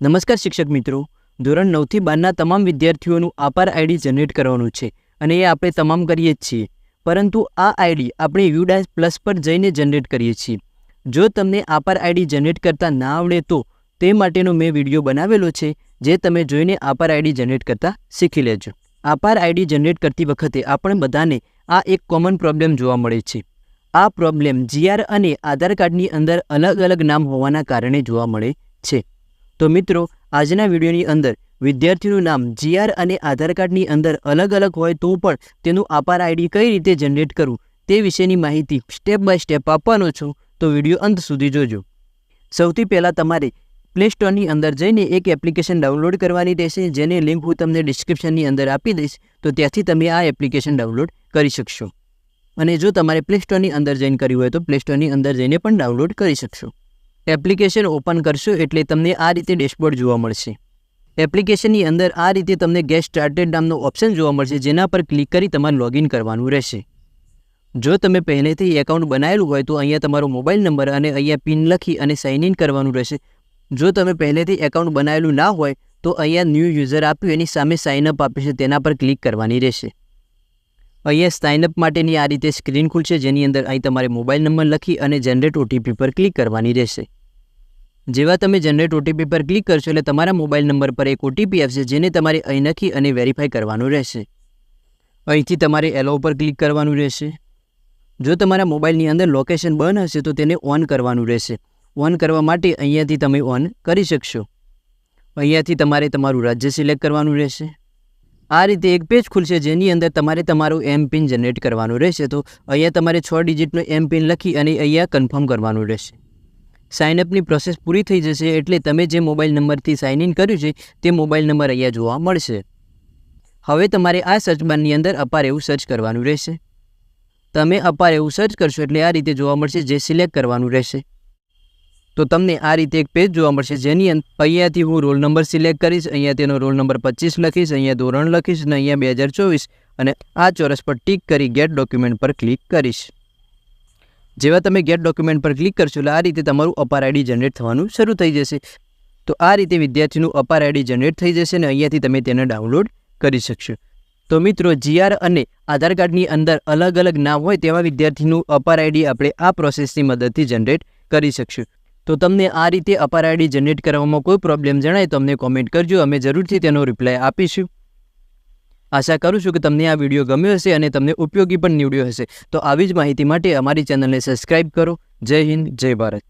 નમસ્કાર શિક્ષક મિત્રો. ધોરણ નવથી બારના તમામ વિદ્યાર્થીઓનું આપાર આઈડી જનરેટ કરવાનું છે અને એ આપણે તમામ કરીએ જ છીએ. પરંતુ આ આઈડી આપણે યુ યુડાસ પ્લસ પર જઈને જનરેટ કરીએ છીએ. જો તમને આપાર આઈડી જનરેટ કરતાં ના આવડે તો તે માટેનો મેં વીડિયો બનાવેલો છે, જે તમે જોઈને આપાર આઈડી જનરેટ કરતાં શીખી લેજો. આપાર આઈડી જનરેટ કરતી વખતે આપણે બધાને આ એક કોમન પ્રોબ્લેમ જોવા મળે છે. આ પ્રોબ્લેમ જીઆર અને આધાર કાર્ડની અંદર અલગ અલગ નામ હોવાના કારણે જોવા મળે છે. તો મિત્રો, આજના વિડીયોની અંદર વિદ્યાર્થીનું નામ જીઆર અને આધાર કાર્ડની અંદર અલગ અલગ હોય તો પણ તેનું આપાર આઈડી કઈ રીતે જનરેટ કરવું તે વિશેની માહિતી સ્ટેપ બાય સ્ટેપ આપવાનો છું. તો વીડિયો અંત સુધી જોજો. સૌથી પહેલાં તમારે પ્લે સ્ટોરની અંદર જઈને એક એપ્લિકેશન ડાઉનલોડ કરવાની રહેશે, જેની લિંક હું તમને ડિસ્ક્રિપ્શનની અંદર આપી દઈશ. તો ત્યાંથી તમે આ એપ્લિકેશન ડાઉનલોડ કરી શકશો. અને જો તમારે પ્લે સ્ટોરની અંદર જઈને કર્યું હોય તો પ્લે સ્ટોરની અંદર જઈને પણ ડાઉનલોડ કરી શકશો. એપ્લિકેશન ઓપન કરશો એટલે તમને આ રીતે ડેશબોર્ડ જોવા મળશે. એપ્લિકેશનની અંદર આ રીતે તમને ગેટ સ્ટાર્ટેડ નામનો ઓપ્શન જોવા મળશે, જેના પર ક્લિક કરી તમારે લોગિન કરવાનું રહેશે. જો તમે પહેલેથી એકાઉન્ટ બનાવેલું હોય તો અહીંયા તમારો મોબાઈલ નંબર અને અહીંયા પિન લખી અને સાઇન ઇન કરવાનું રહેશે. જો તમે પહેલેથી એકાઉન્ટ બનાવેલું ના હોય તો અહીંયા ન્યૂ યુઝર આપ્યું એની સામે સાઇનઅપ આપે છે, તેના પર ક્લિક કરવાની રહેશે. અહીંયા સાઇનઅપ માટેની આ રીતે સ્ક્રીન ખુલશે, જેની અંદર અહીં તમારે મોબાઈલ નંબર લખી અને જનરેટ ઓટીપી પર ક્લિક કરવાની રહેશે. જેવા તમે જનરેટ ઓટીપી પર ક્લિક કરશો એટલે તમારા મોબાઈલ નંબર પર એક ઓટીપી આવશે જેને તમારે અહીં લખી અને વેરીફાઈ કરવાનું રહેશે. અહીંથી તમારે એલો ઉપર ક્લિક કરવાનું રહેશે. જો તમારા મોબાઈલની અંદર લોકેશન બંધ હશે તો તેને ઓન કરવાનું રહેશે. ઓન કરવા માટે અહીંયાથી તમે ઓન કરી શકશો. અહીંયાથી તમારે તમારું રાજ્ય સિલેક્ટ કરવાનું રહેશે. આ રીતે એક પેજ ખુલશે જેની અંદર તમારે તમારું એમ પિન જનરેટ કરવાનું રહેશે. તો અહીંયા તમારે છ ડિજિટનો એમ પિન લખી અને અહીંયા કન્ફર્મ કરવાનું રહેશે. સાઇનઅપની પ્રોસેસ પૂરી થઈ જશે એટલે તમે જે મોબાઈલ નંબરથી સાઇન ઇન કર્યું છે, તે મોબાઈલ નંબર અહીંયા જોવા મળશે. હવે તમારે આ સર્ચ બારની અંદર અપાર એવું સર્ચ કરવાનું રહેશે. તમે અપાર એવું સર્ચ કરશો એટલે આ રીતે જોવા મળશે જે સિલેક્ટ કરવાનું રહેશે. તો તમને આ રીતે એક પેજ જોવા મળશે જેની અંદર અહીંયાથી હું રોલ નંબર સિલેક્ટ કરીશ અહીંયા તેનો રોલ નંબર પચીસ લખીશ, અહીંયા ધોરણ લખીશ અને અહીંયા બે હજાર ચોવીસ અને આ ચોરસ પર ટીક કરી ગેટ ડોક્યુમેન્ટ પર ક્લિક કરીશ. જેવા તમે ગેટ ડોક્યુમેન્ટ પર ક્લિક કરશો, એટલે આ રીતે તમારું અપાર આઈડી જનરેટ થવાનું શરૂ થઈ જશે. તો આ રીતે વિદ્યાર્થીનું અપાર આઈડી જનરેટ થઈ જશે અને અહીંયાથી તમે તેને ડાઉનલોડ કરી શકશો. તો મિત્રો જીઆર અને આધાર કાર્ડની અંદર અલગ અલગ નામ હોય તેવા વિદ્યાર્થીનું અપાર આઈડી આપણે આ પ્રોસેસની મદદથી જનરેટ કરી શકશું. તો તમને આ રીતે અપાર આઈડી જનરેટ કરવામાં કોઈ પ્રોબ્લેમ જણાય તો અમને કોમેન્ટ કરજો, અમે જરૂરથી તેનો રિપ્લાય આપીશું. આશા કરું છું કે તમને આ વીડિયો ગમ્યો હશે અને તમને ઉપયોગી પણ નીવડ્યો હશે. તો આવી જ માહિતી માટે અમારી ચેનલને સબસ્ક્રાઈબ કરો. જય હિન્દ, જય ભારત.